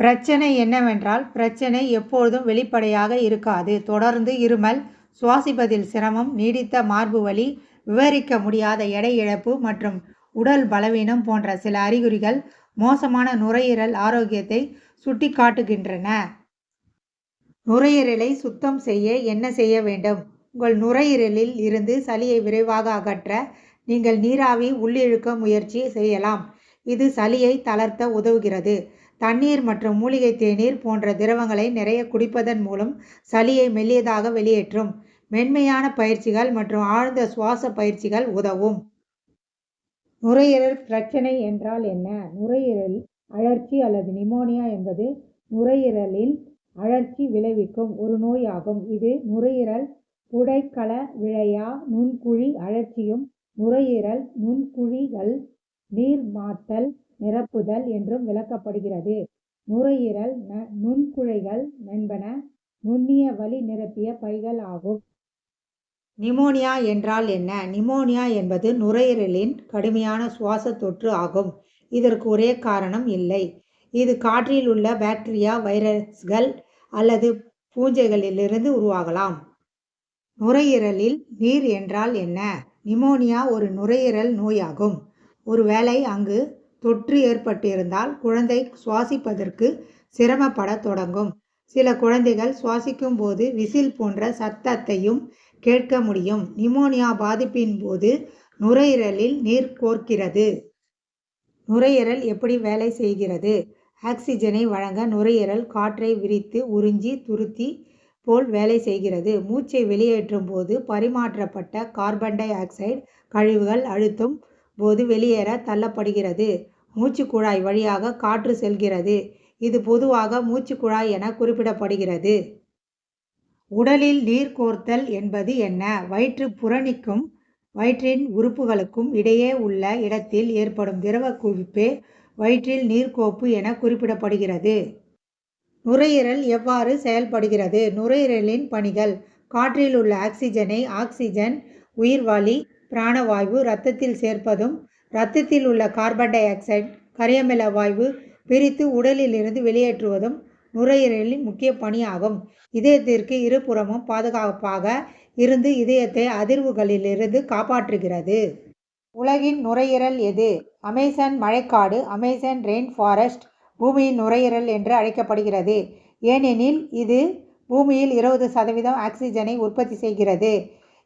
பிரச்சனை என்னவென்றால் பிரச்சனை எப்பொழுதும் வெளிப்படையாக இருக்காது. தொடர்ந்து இருமல் சுவாசிப்பதில் சிரமம் நீடித்த மார்பு வலி விவரிக்க முடியாத எடை இழப்பு மற்றும் உடல் பலவீனம் போன்ற சில அறிகுறிகள் மோசமான நுரையீரல் ஆரோக்கியத்தை சுட்டிக்காட்டுகின்றன. நுரையீரலை சுத்தம் செய்ய என்ன செய்ய வேண்டும்? உங்கள் நுரையீரலில் இருந்து சளியை விரைவாக அகற்ற நீங்கள் நீராவி உள்ளிழுக்க முயற்சி செய்யலாம். இது சளியை தளர்த்த உதவுகிறது. தண்ணீர் மற்றும் மூலிகை தேநீர் போன்ற திரவங்களை நிறைய குடிப்பதன் மூலம் சளியை மெல்லியதாக வெளியேற்றும். மென்மையான பயிற்சிகள் மற்றும் ஆழ்ந்த சுவாச பயிற்சிகள் உதவும். நுரையீரல் பிரச்சனை என்றால் என்ன? நுரையீரல் அழற்சி அல்லது நிமோனியா என்பது நுரையீரலில் அழற்சி விளைவிக்கும் ஒரு நோயாகும். இது நுரையீரல் புடைக்கல விழையா நுண்குழி அழற்சியும் நுரையீரல் நுண்குழிகள் நீர் மாத்தல் நிரப்புதல் என்றும் விளக்கப்படுகிறது. நுரையீரல் நுண்குழைகள் என்பன நுண்ணிய வழி நிரப்பிய பைகள் ஆகும். நிமோனியா என்றால் என்ன? நிமோனியா என்பது நுரையீரலின் கடுமையான சுவாச தொற்று ஆகும். இதற்கு ஒரே காரணம் இல்லை. இது காற்றில் உள்ள பாக்டீரியா வைரஸ்கள் அல்லது பூஞ்சைகளிலிருந்து உருவாகலாம். நுரையீரலில் நீர் என்றால் என்ன? நிமோனியா ஒரு நுரையீரல் நோயாகும். ஒருவேளை அங்கு தொற்று ஏற்பட்டிருந்தால் குழந்தை சுவாசிப்பதற்கு சிரமப்படத் தொடங்கும். சில குழந்தைகள் சுவாசிக்கும் போது விசில் போன்ற சத்தத்தையும் கேட்க முடியும். நிமோனியா பாதிப்பின் போது நுரையீரலில் நீர் கோர்க்கிறது. நுரையீரல் எப்படி வேலை செய்கிறது? ஆக்சிஜனை வழங்க நுரையீரல் காற்றை விரித்து உறிஞ்சி துருத்தி போல் வேலை செய்கிறது. மூச்சை வெளியேற்றும் போது பரிமாற்றப்பட்ட கார்பன் டை ஆக்சைடு கழிவுகள் அழுத்தும் போது வெளியேற தள்ளப்படுகிறது. மூச்சுக்குழாய் வழியாக காற்று செல்கிறது. இது பொதுவாக மூச்சு குழாய் என குறிப்பிடப்படுகிறது. உடலில் நீர் கோர்த்தல் என்பது என்ன? வயிற்று புறணிக்கும் வயிற்றின் உறுப்புகளுக்கும் இடையே உள்ள இடத்தில் ஏற்படும் திரவ குவிப்பே வயிற்றில் நீர்க்கோப்பு என குறிப்பிடப்படுகிறது. நுரையீரல் எவ்வாறு செயல்படுகிறது? நுரையீரலின் பணிகள். காற்றில் உள்ள ஆக்சிஜனை ஆக்சிஜன் உயிர்வாளி பிராணவாயு இரத்தத்தில் சேர்ப்பதும் இரத்தத்தில் உள்ள கார்பன் டை ஆக்சைடு கரியமில வாயு பிரித்து உடலில் இருந்து வெளியேற்றுவதும் நுரையீரலின் முக்கிய பணியாகும். இதயத்திற்கு இருபுறமும் பாதுகாப்பாக இருந்து இதயத்தை அதிர்வுகளிலிருந்து காப்பாற்றுகிறது. உலகின் நுரையீரல் எது? அமேசான் மழைக்காடு அமேசான் ரெயின் ஃபாரஸ்ட் பூமியின் நுரையீரல் என்று அழைக்கப்படுகிறது. ஏனெனில் இது பூமியில் இருபது சதவீதம் ஆக்சிஜனை உற்பத்தி செய்கிறது.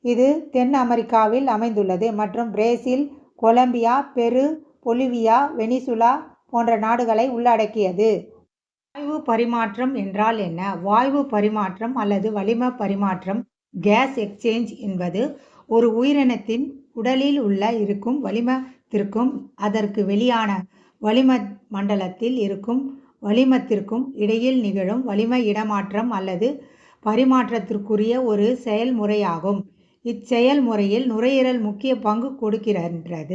இது தென் அமெரிக்காவில் அமைந்துள்ளது மற்றும் Brazil Colombia Peru Bolivia Venezuela போன்ற நாடுகளை உள்ளடக்கியது. வாயு பரிமாற்றம் என்றால் என்ன? வாயு பரிமாற்றம் அல்லது வளிம பரிமாற்றம் கேஸ் எக்ஸ்சேஞ்ச் என்பது ஒரு உயிரினத்தின் உடலில் உள்ள இருக்கும் வளிமத்திற்கும் அதற்கு வெளியான வளிம மண்டலத்தில் இருக்கும் வளிமத்திற்கும் இடையில் நிகழும் வளிம இடமாற்றம் அல்லது பரிமாற்றத்திற்குரிய ஒரு செயல்முறையாகும். இச்செயல்முறையில் நுரையீரல் முக்கிய பங்கு கொடுக்கின்றது.